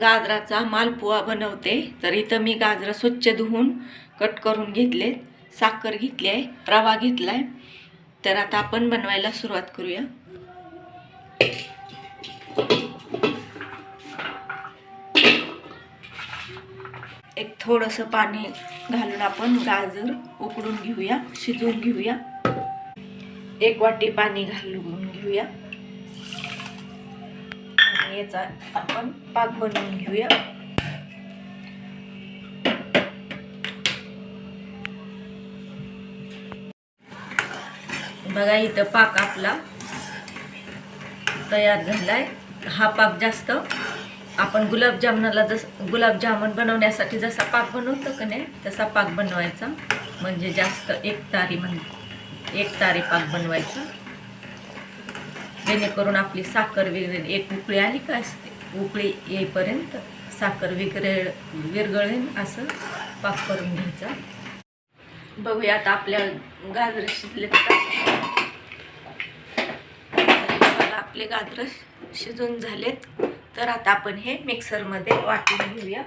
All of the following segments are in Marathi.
गाजराचा मालपुआ बनवते. तर इथं मी गाजरं स्वच्छ धुवून कट करून घेतले साखर घेतली आहे रवा घेतला आहे. तर आता आपण बनवायला सुरुवात करूया. एक थोडंसं पाणी घालून आपण गाजर उकडून घेऊया शिजवून घेऊया. एक वाटी पाणी घालून घेऊया. आणि याचा आपण पाक बनवून घेऊया. बघा इथं पाक आपला तयार झालाय. हा पाक जास्त आपण गुलाबजामुनाला जस गुलाबजामुन बनवण्यासाठी जसा पाक बनवतो का नाही तसा पाक बनवायचा. म्हणजे जास्त एक तारी म्हण एक तारी पाक बनवायचा. जेणेकरून आपली साखर वगैरे एक उकळी आली का असते? उकळी येईपर्यंत साखर विक्रे विरगळेल असं पाक करून घ्यायचा. बघूया आता आपल्या गाजर शिजले का? आपले गाजर शिजून झालेत. तर आता आपण हे मिक्सरमध्ये वाटून घेऊया.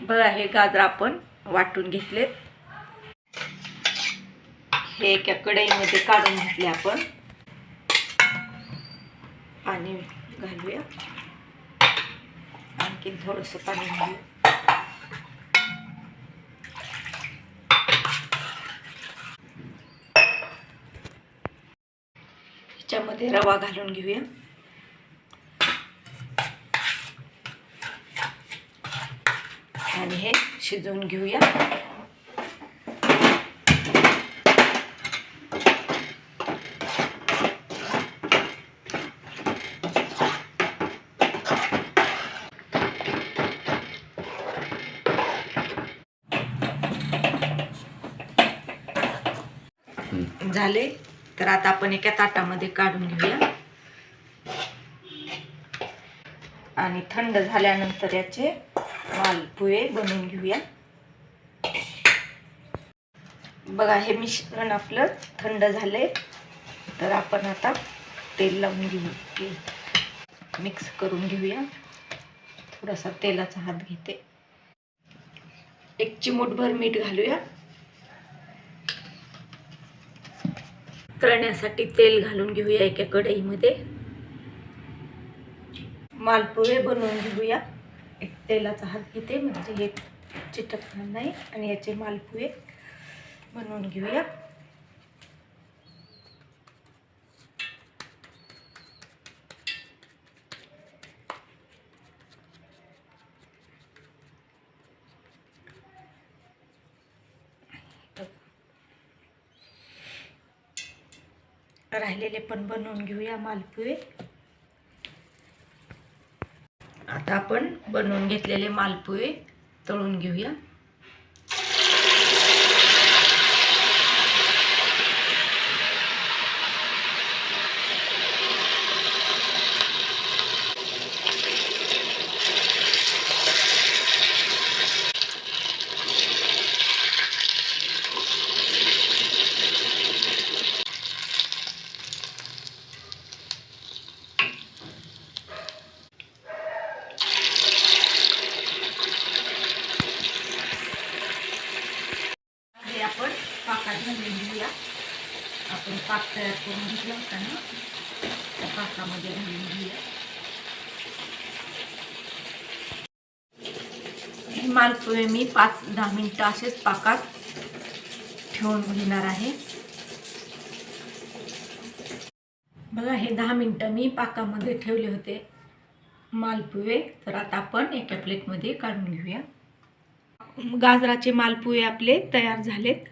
बघा हे गाजर आपण वाटून घेतलेत. हे एका कढईमध्ये काढून घेतले आपण. पाणी घालूया. आणखी थोडंसं पाणी घालूया ह्याच्यामध्ये रवा घालून घेऊया. आणि हे शिजवून घेऊया. झाले तर आता आपण एका ताटामध्ये काढून घेऊया. आणि थंड झाल्यानंतर याचे मालपुहे बनवून घेऊया. बघा हे मिश्रण आपलं थंड झाले तर आपण आता तेल लावून घेऊ मिक्स करून घेऊया. थोडासा तेलाचा हात घेते. एक चिमूटभर मीठ घालूया. तळण्यासाठी तेल घालून घेऊया एका कढईमध्ये. मालपुहे बनवून घेऊया. एक तेलाचा हात घेते म्हणजे हे चिटकणार नाही. आणि याचे मालपुहे बनवून घेऊया. राहिलेले पण बनवून घेऊया मालपुवे. आता आपण बनवून घेतलेले मालपुवे तळून घेऊया हे आपण पाकात घालून घेऊया आपण पाक तयार करून घेतला होता ना. त्या पाकामध्ये घालून घेऊया. हे मी पाच दहा मिनटं असेच पाकात ठेवून घेणार आहे. बघा हे दहा मिनटं मी पाकामध्ये ठेवले होते. मालपुवे तर आता आपण एका प्लेटमध्ये काढून घेऊया. गाजराचे मालपुवे आपले तयार झालेत.